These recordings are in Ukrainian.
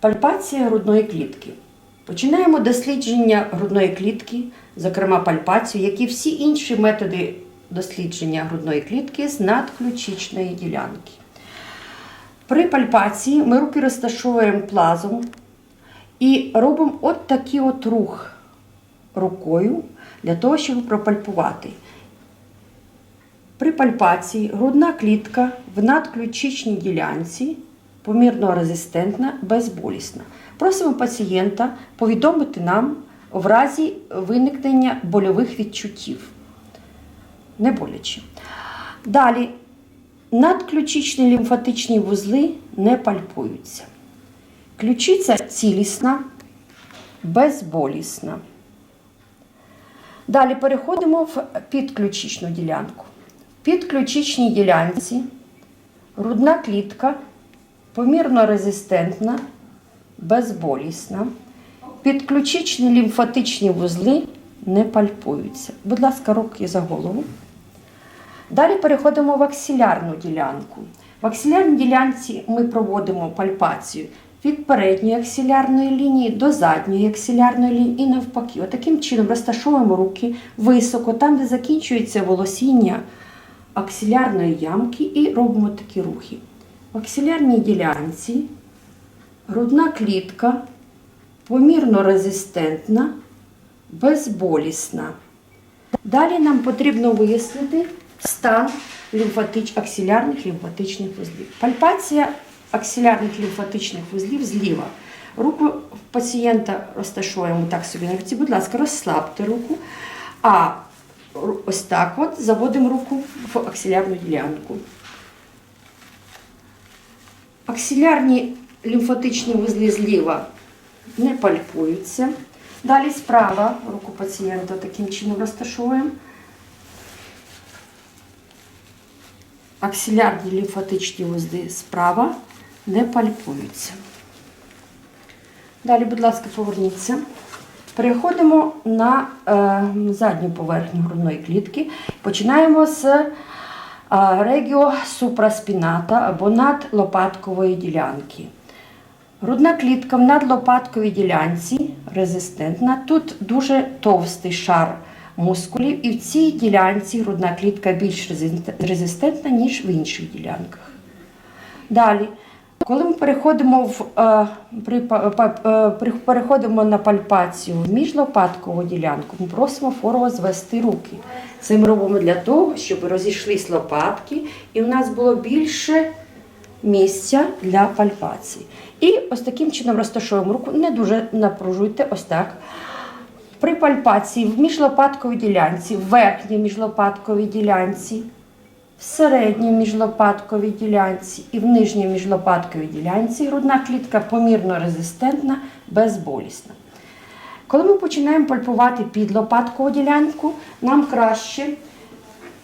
Пальпація грудної клітки. Починаємо дослідження грудної клітки, зокрема пальпацію, як і всі інші методи дослідження грудної клітки з надключичної ділянки. При пальпації ми руки розташовуємо плазом і робимо от такий от рух рукою для того, щоб пропальпувати. При пальпації грудна клітка в надключичній ділянці помірно резистентна, безболісна. Просимо пацієнта повідомити нам в разі виникнення больових відчуттів. Не боляче. Далі, надключичні лімфатичні вузли не пальпуються. Ключиця цілісна, безболісна. Далі переходимо в підключичну ділянку. В підключичній ділянці грудна клітка помірно резистентна, безболісна. Підключичні лімфатичні вузли не пальпуються. Будь ласка, руки за голову. Далі переходимо в аксилярну ділянку. В аксилярній ділянці ми проводимо пальпацію від передньої аксилярної лінії до задньої аксилярної лінії і навпаки. Отаким чином розташовуємо руки високо, там, де закінчується волосіння аксилярної ямки, і робимо такі рухи. В аксилярній ділянці грудна клітка помірно резистентна, безболісна. Далі нам потрібно вияснити стан лімфатич... аксилярних лімфатичних вузлів. Пальпація аксилярних лімфатичних вузлів зліва. Руку пацієнта розташуємо так собі на руці. Будь ласка, розслабте руку. А ось так от заводимо руку в аксилярну ділянку. Аксилярні лімфатичні вузли зліва не пальпуються. Далі справа руку пацієнта таким чином розташовуємо. Аксилярні лімфатичні вузли справа не пальпуються. Далі, будь ласка, поверніться. Переходимо на е, задню поверхню грудної клітки. Починаємо з регіо супраспіната або надлопаткової ділянки. Грудна клітка в надлопатковій ділянці резистентна. Тут дуже товстий шар мускулів, і в цій ділянці грудна клітка більш резистентна, ніж в інших ділянках. Далі, коли ми переходимо в, е, е, при- переходимо на пальпацію в міжлопаткову ділянку, ми просимо форово звести руки. Це ми робимо для того, щоб розійшлись лопатки, і у нас було більше місця для пальпації. І ось таким чином розташуємо руку, не дуже напружуйте, ось так. При пальпації в міжлопатковій ділянці, в верхній міжлопатковій ділянці, в середній міжлопатковій ділянці і в нижній міжлопатковій ділянці грудна клітка помірно резистентна, безболісна. Коли ми починаємо пальпувати підлопаткову ділянку, нам краще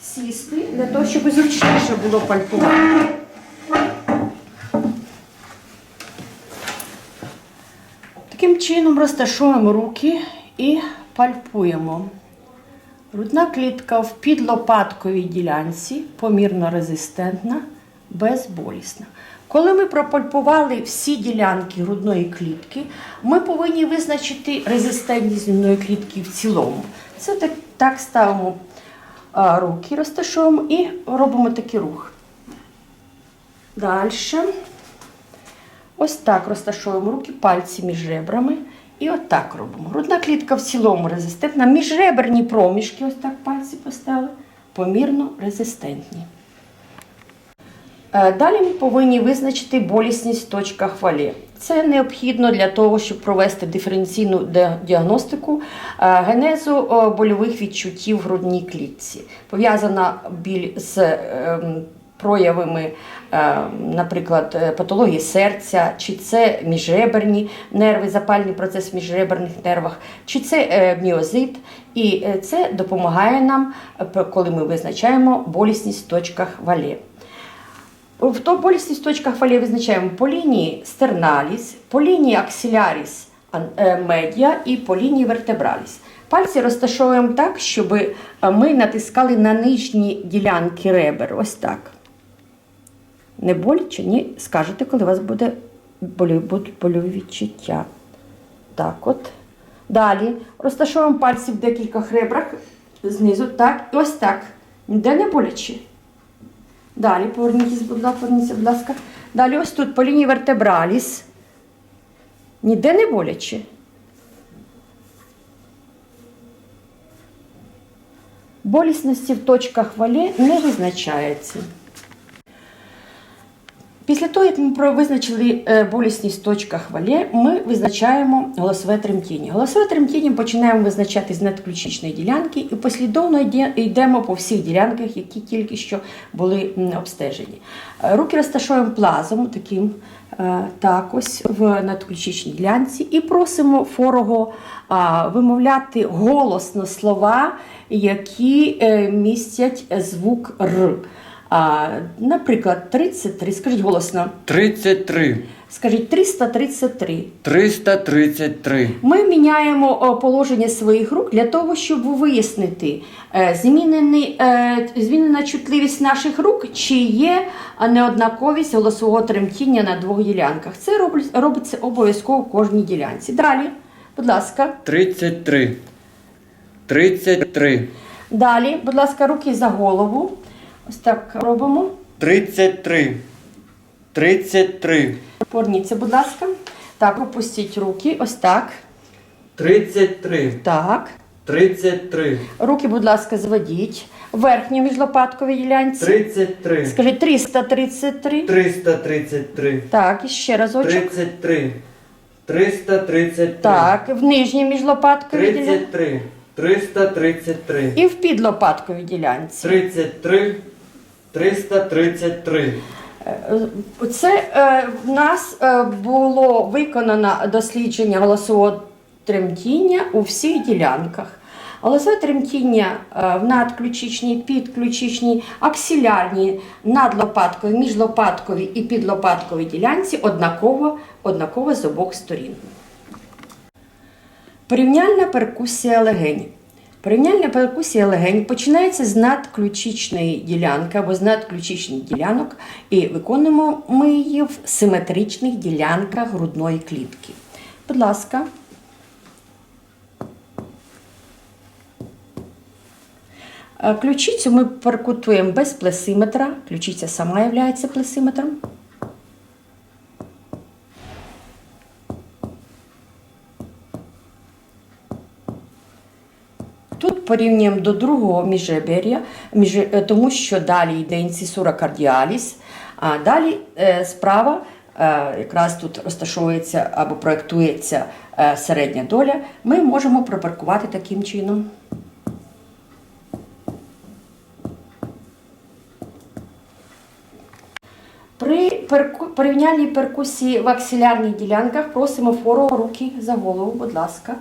сісти для того, щоб зручніше було пальпувати. Таким чином розташуємо руки і пальпуємо. Грудна клітка в підлопатковій ділянці помірно резистентна, безболісна. Коли ми пропальпували всі ділянки грудної клітки, ми повинні визначити резистентність грудної клітки в цілому. Це так, так ставимо руки, розташуємо і робимо такий рух. Далі. Ось так розташовуємо руки, пальці між ребрами. І отак робимо. Грудна клітка в цілому резистентна. Міжреберні проміжки, ось так пальці поставили, помірно резистентні. Е, Далі ми повинні визначити болісність в точках валі. Це необхідно для того, щоб провести диференційну діагностику е, генезу е, больових відчуттів в грудній клітці. Пов'язана біль з ем, проявами, е, наприклад, е, патології серця, чи це міжреберні нерви, запальний процес в міжреберних нервах, чи це е, міозит. І це допомагає нам, коли ми визначаємо болісність в точках валі. В то болісність в точках валі визначаємо по лінії стерналіс, по лінії е, медіа і по лінії вертебраліс. Пальці розташовуємо так, щоб ми натискали на нижні ділянки ребер. Ось так. Не боляче, ні, скажете, коли у вас буде будуть больові відчуття. Так от. Далі розташовуємо пальці в декількох ребрах знизу. Так, і ось так. Ніде не боляче. Далі поверніться, будь ласка, поверніться, будь ласка. Далі ось тут по лінії вертебраліс. Ніде не боляче. Болісності в точках валі не визначається. Після того, як ми визначили е, болісність в точках ми визначаємо голосове тремтіння. Голосове тремтіння починаємо визначати з надключичної ділянки і послідовно йдемо по всіх ділянках, які тільки що були обстежені. Е, Руки розташуємо плазом, таким е, так ось в надключичній ділянці, і просимо форого вимовляти голосно слова, які містять звук Р. А, наприклад, 33, скажіть голосно. 33, Скажіть 333. 333, Ми міняємо положення своїх рук для того, щоб вияснити, е, змінений, е, змінена чутливість наших рук, чи є е, неоднаковість голосового тремтіння на двох ділянках. Це робить- робиться обов'язково в кожній ділянці. Далі, будь ласка. 33, 33, Далі, будь ласка, руки за голову. Ось так робимо. 33, 33, Поверніться, будь ласка. Так, опустіть руки. Ось так. 33, Так. 33, Руки, будь ласка, зведіть. Верхню міжлопатковій ділянці. 33, Скажіть 333. 333, Так, і ще разочок. 33, 333, Так, в нижній міжлопатковій ділянці. 33, 333, І в підлопатковій ділянці. 33, 333. Е, Це е, в нас е, було виконано дослідження голосового тремтіння у всіх ділянках. Голосове тремтіння е, в надключичній, підключичній, аксилярній, надлопатковій, міжлопатковій і підлопатковій ділянці однаково, однаково з обох сторін. Порівняльна перкусія легень. Порівняльна перкусія легень починається з надключичної ділянки або з надключичних ділянок, і виконуємо ми її в симетричних ділянках грудної клітки. Будь ласка. Е, Ключицю ми перкутуємо без плесиметра. Ключиця сама є плесиметром. Порівнюємо до другого міжребер'я, між, е, тому що далі йде інцисура кардіаліс, а далі е, справа е, якраз тут розташовується або проєктується середня доля, ми можемо пропаркувати таким чином. При перку... порівняльній перкусії в аксилярних ділянках просимо фору руки за голову, будь ласка.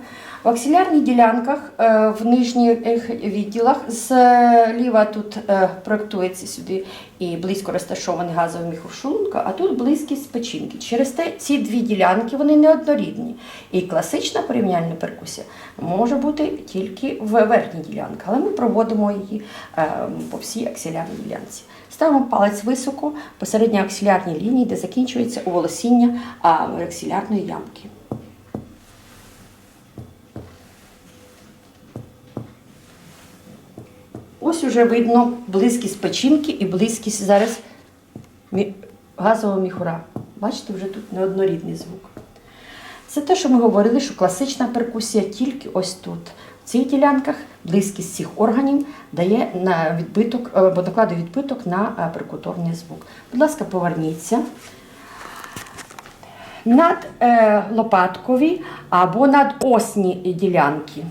В аксилярних ділянках е, в нижніх відділах зліва тут е, проєктується сюди і близько розташований газовий міхур а тут близькість печінки. Через те ці дві ділянки вони неоднорідні. І класична порівняльна перкусія може бути тільки в верхній ділянці, але ми проводимо її е, по всій аксилярній ділянці. Ставимо палець високо посередньо аксилярній лінії, де закінчується оволосіння аксилярної ямки. Ось уже видно близькість печінки і близькість зараз газового міхура. Бачите, вже тут неоднорідний звук. Це те, що ми говорили, що класична перкусія тільки ось тут. В цих ділянках близькість цих органів дає на відбиток, е, або накладує відбиток на е, перкуторний звук. Будь ласка, поверніться. Над е, лопаткові або над осні ділянки.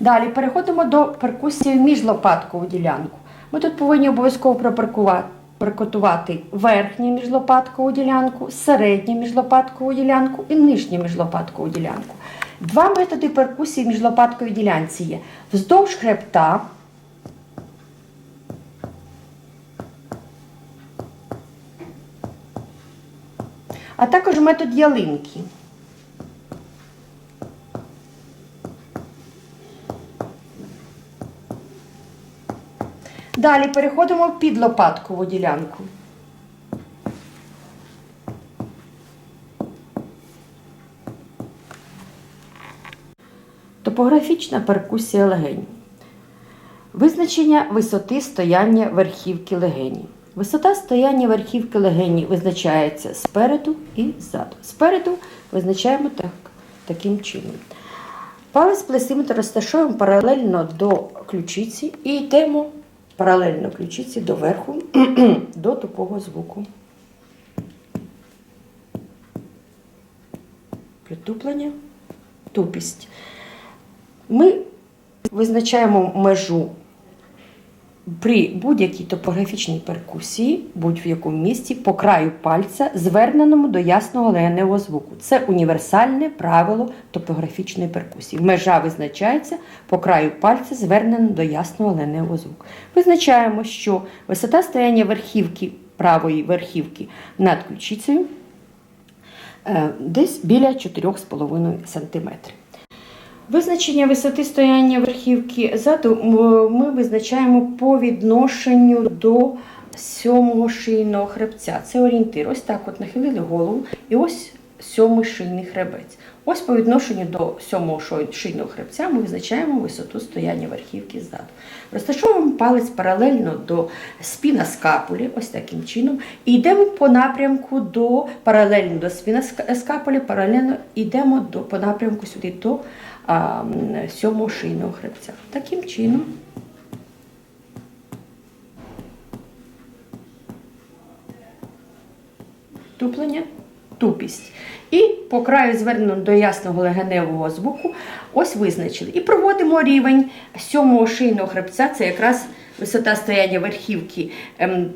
Далі переходимо до перкусії в міжлопаткову ділянку. Ми тут повинні обов'язково пропаркувати. Прикотувати верхню міжлопаткову ділянку, середню міжлопаткову ділянку і нижню міжлопаткову ділянку. Два методи перкусії в міжлопатковій ділянці є вздовж хребта. А також метод ялинки. Далі переходимо в підлопаткову ділянку. Топографічна перкусія легень. Визначення висоти стояння верхівки легені. Висота стояння верхівки легені визначається спереду і ззаду. Спереду визначаємо так, таким чином. Палець плесиметр розташовуємо паралельно до ключиці і йдемо паралельно ключиці до верху, до тупого звуку. Притуплення, тупість. Ми визначаємо межу при будь-якій топографічній перкусії, будь в якому місці, по краю пальця, зверненому до ясного легеневого звуку. Це універсальне правило топографічної перкусії. Межа визначається по краю пальця, зверненому до ясного легеневого звуку. Визначаємо, що висота стояння верхівки правої верхівки над ключицею е, десь біля 4,5 см. Визначення висоти стояння верхівки заду ми визначаємо по відношенню до сьомого шийного хребця. Це орієнтир. Ось так от нахилили голову, і ось сьомий шийний хребець. Ось по відношенню до сьомого шийного хребця ми визначаємо висоту стояння верхівки ззаду. Розташовуємо палець паралельно до спіна скапулі, ось таким чином, і йдемо по напрямку до паралельно до спіна скапулі, паралельно йдемо до, по напрямку сюди до сьомого шийного хребця. Таким чином. Туплення, тупість. І по краю звернено до ясного легеневого звуку, ось визначили. І проводимо рівень сьомого шийного хребця, це якраз висота стояння верхівки ем,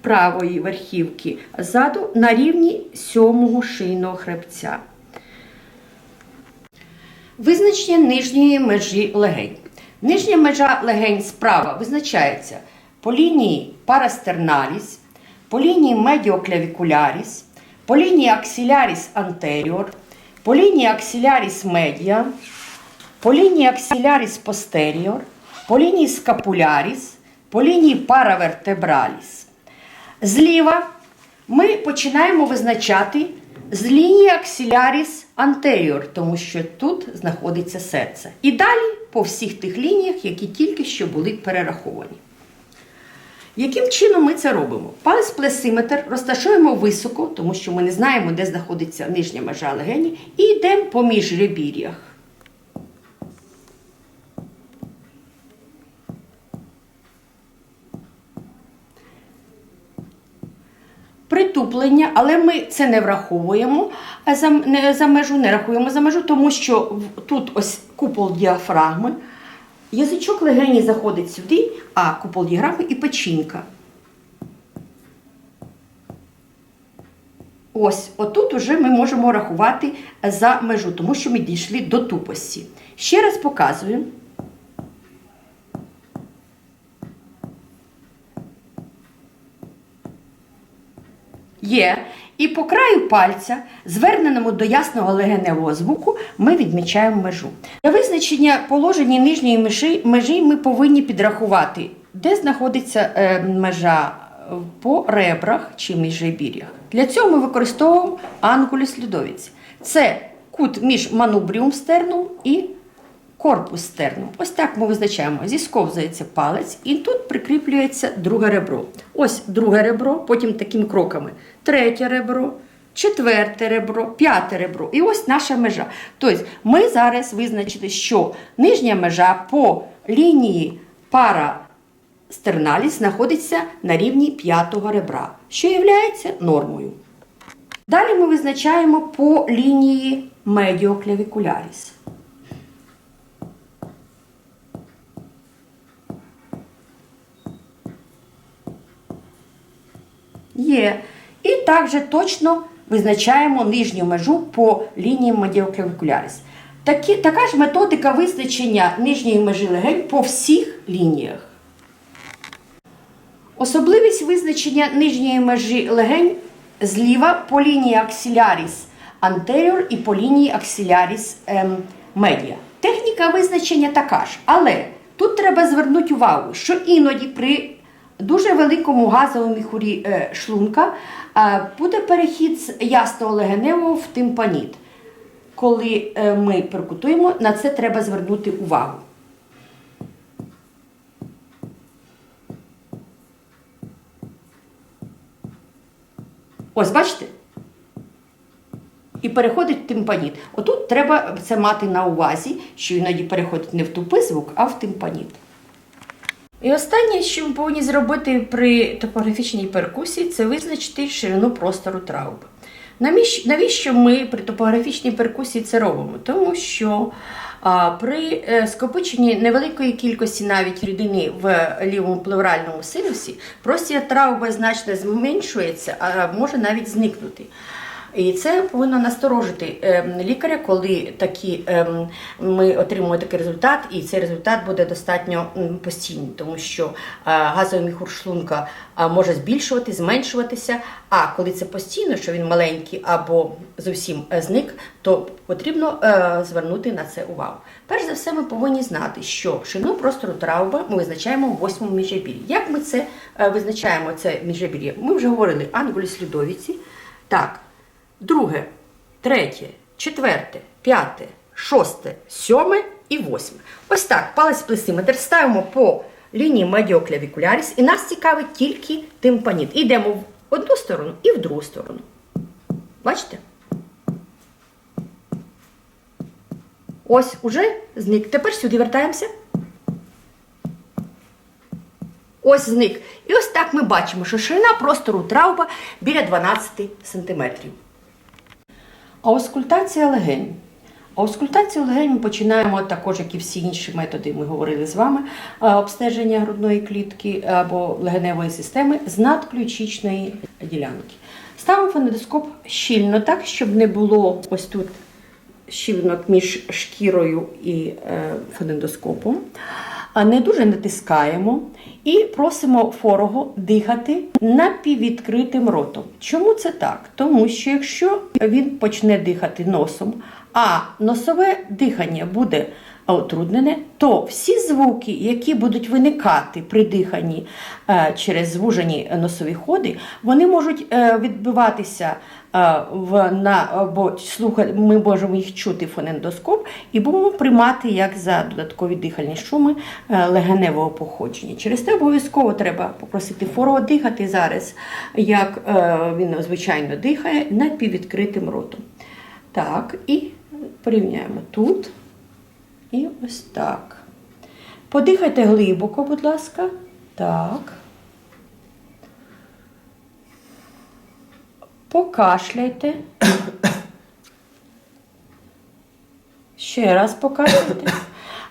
правої верхівки ззаду на рівні сьомого шийного хребця. Визначення нижньої межі легень. Нижня межа легень справа визначається по лінії парастерналіс, по лінії медіоклявікуляріс, по лінії аксиляріс антеріор, по лінії аксиляріс медіа, по лінії аксиляріс постеріор, по лінії скапуляріс, по лінії паравертебраліс. Зліва ми починаємо визначати з лінії аксиляріс anterior, тому що тут знаходиться серце. І далі по всіх тих лініях, які тільки що були перераховані. Яким чином ми це робимо? Палець плесиметр розташуємо високо, тому що ми не знаємо, де знаходиться нижня межа легені, і йдемо поміж ребір'ях. Притуплення, але ми це не враховуємо за, не, за межу, не рахуємо за межу, тому що тут ось купол діафрагми. Язичок легені заходить сюди, а купол діафрагми і печінка. Ось, отут уже ми можемо рахувати за межу, тому що ми дійшли до тупості. Ще раз показую. Є. І по краю пальця, зверненому до ясного легеневого звуку, ми відмічаємо межу. Для визначення положення нижньої межі, межі ми повинні підрахувати, де знаходиться е, межа е, по ребрах чи міжребір'ях. Для цього ми використовуємо ангуліс людовіць. Це кут між манубріум стернум і корпус стерну. Ось так ми визначаємо. Зісковзується палець, і тут прикріплюється друге ребро. Ось друге ребро, потім такими кроками. Третє ребро, четверте ребро, п'яте ребро. І ось наша межа. Тобто ми зараз визначили, що нижня межа по лінії пара стерналіс знаходиться на рівні п'ятого ребра, що є нормою. Далі ми визначаємо по лінії медіоклявікуляріс. Є. І також точно визначаємо нижню межу по лінії медіоклавікуляріс. Такі, така ж методика визначення нижньої межі легень по всіх лініях. Особливість визначення нижньої межі легень зліва по лінії аксиляріс антеріор і по лінії аксиляріс ем, медіа. Техніка визначення така ж, але тут треба звернути увагу, що іноді при дуже великому газовому міхурі е, шлунка е, буде перехід з ясного легеневого в тимпаніт. Коли е, ми перкутуємо, на це треба звернути увагу. Ось, бачите? І переходить в тимпаніт. Отут треба це мати на увазі, що іноді переходить не в тупий звук, а в тимпаніт. І останнє, що ми повинні зробити при топографічній перкусії, це визначити ширину простору трауби. Навіщо ми при топографічній перкусії це робимо? Тому що при е, скопиченні невеликої кількості навіть рідини в лівому плевральному синусі простір трауби значно зменшується, а може навіть зникнути. І це повинно насторожити ем, лікаря, коли такі, ем, ми отримуємо такий результат, і цей результат буде достатньо постійний, тому що е, газовий міхур шлунка е, може збільшувати, зменшуватися. А коли це постійно, що він маленький або зовсім е, зник, то потрібно звернути на це увагу. Перш за все, ми повинні знати, що ширину простору трауба ми визначаємо в восьмому міжребір'ї. Як ми це визначаємо це міжребір'я? Ми вже говорили ангулі слідовіці. Так, друге, третє, четверте, п'яте, шосте, сьоме і восьме. Ось так, палець плесиметр ставимо по лінії медіоклявікуляріс, і нас цікавить тільки тимпаніт. Йдемо в одну сторону і в другу сторону. Бачите? Ось уже зник. Тепер сюди вертаємося. Ось зник. І ось так ми бачимо, що ширина простору трауба біля 12 см. Аускультація легень. Аускультацію легень ми починаємо також, як і всі інші методи, ми говорили з вами, е, обстеження грудної клітки або легеневої системи з надключичної ділянки. Ставимо фонендоскоп щільно так, щоб не було ось тут щілинок між шкірою і е, фонендоскопом. А Не дуже натискаємо і просимо форого дихати напіввідкритим ротом. Чому це так? Тому що якщо він почне дихати носом, а носове дихання буде отруднене, то всі звуки, які будуть виникати при диханні е, через звужені носові ходи, вони можуть е, відбиватися е, в, на, або слуха, ми можемо їх чути фонендоскоп і будемо приймати як за додаткові дихальні шуми легеневого походження. Через те обов'язково треба попросити форого дихати зараз, як він звичайно дихає, напіввідкритим ротом. Так, і порівняємо тут. І ось так. Подихайте глибоко, будь ласка. Так. Покашляйте. Ще раз покашляйте.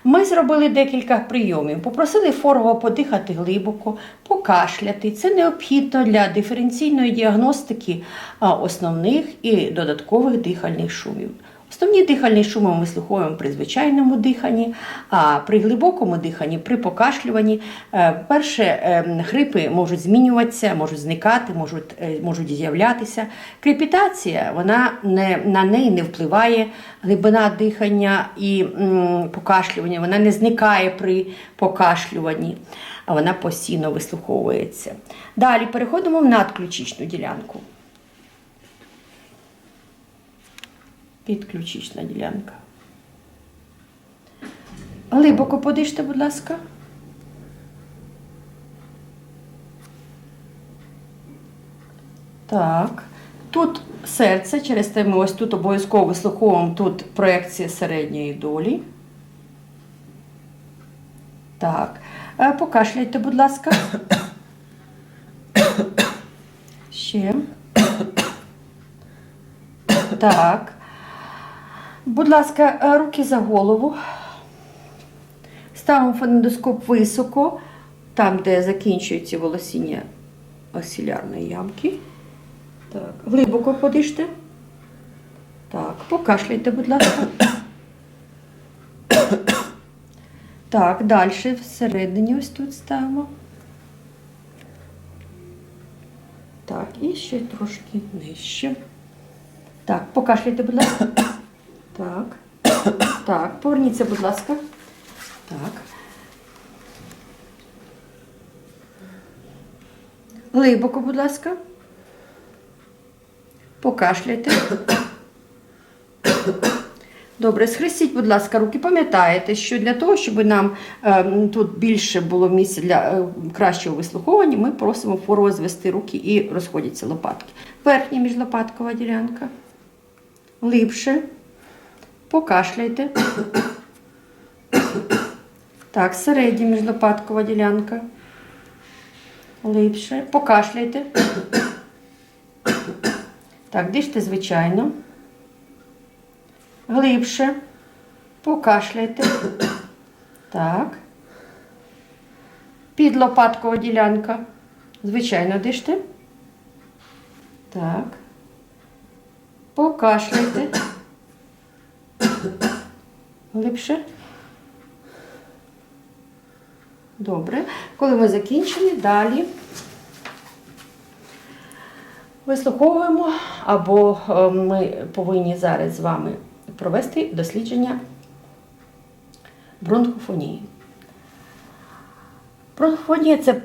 Ми зробили декілька прийомів. Попросили форого подихати глибоко, покашляти. Це необхідно для диференційної діагностики основних і додаткових дихальних шумів. Основні дихальні шуми ми вислуховуємо при звичайному диханні, а при глибокому диханні, при покашлюванні, е, перше е, хрипи можуть змінюватися, можуть зникати, можуть, е, можуть з'являтися. Крепітація, вона не, на неї не впливає глибина дихання і м, покашлювання, вона не зникає при покашлюванні, а вона постійно вислуховується. Далі переходимо в надключичну ділянку. Підключична ділянка. Глибоко подиште, будь ласка. Так. Тут серце, через те ми ось тут обов'язково вислуховуємо тут проекція середньої долі. Так. Е, Покашляйте, будь ласка. Ще. Так. Будь ласка, е, руки за голову. Ставимо фонендоскоп високо, там, де закінчується волосіння осілярної ямки. Так, глибоко подиште. Так, покашляйте, будь ласка. Так, далі всередині ось тут ставимо. Так, і ще трошки нижче. Так, покашляйте, будь ласка. Так. Поверніться, будь ласка. Так. Глибоко, будь ласка. Покашляйте. Добре, схрестіть, будь ласка, руки. Пам'ятаєте, що для того, щоб нам е, тут більше було місця для е, кращого вислуховування, ми просимо порозвести руки і розходяться лопатки. Верхня міжлопаткова ділянка. Глибше. Покашляйте. Так, середня міжлопаткова ділянка. Глибше. Покашляйте. Так, диште, звичайно. Глибше. Покашляйте. Так. Підлопаткова ділянка. Звичайно, диште. Так. Покашляйте. Глибше. Добре. Коли ми закінчили, далі вислуховуємо, або е, ми повинні зараз з вами провести дослідження бронхофонії. Бронхофонія це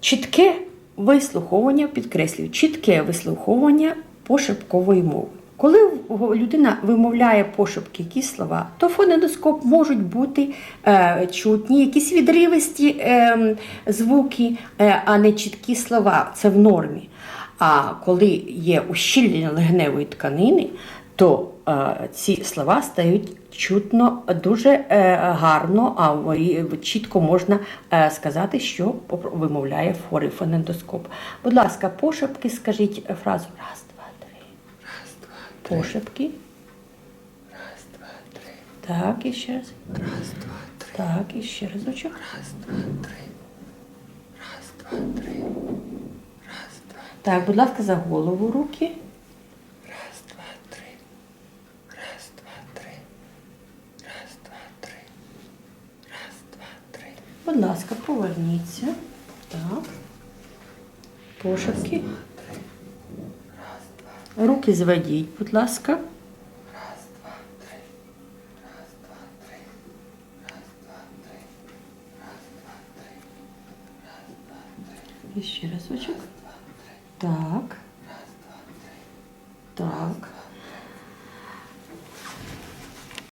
чітке вислуховування, підкреслюю, чітке вислуховування пошепкової мови. Коли людина вимовляє пошепки якісь слова, то фонендоскоп можуть бути е, чутні, якісь відривисті е, звуки, е, а не чіткі слова. Це в нормі. А коли є ущільнення легневої тканини, то е, ці слова стають чутно дуже е, гарно, а чітко можна е, сказати, що вимовляє хворий фонендоскоп. Будь ласка, пошепки скажіть фразу раз, два, три. Раз, два, три. Пошепки. Раз, два, три. Так, і ще раз. Раз, два, три. Так, і ще разочок. Раз, два, три. Раз, два, три. Раз, два, Так, будь ласка, за голову руки. раз, два, три. Раз, два, три. Раз, два, три. Раз, два, три. Будь ласка, поверніться. Так. Пошепки. Раз, два, Руки зведіть, будь ласка. Раз, два, три. Раз, два, три. Раз, два, три. Раз, два, три. Раз, два, три. І ще разочок. Так. Раз, два, три. Так.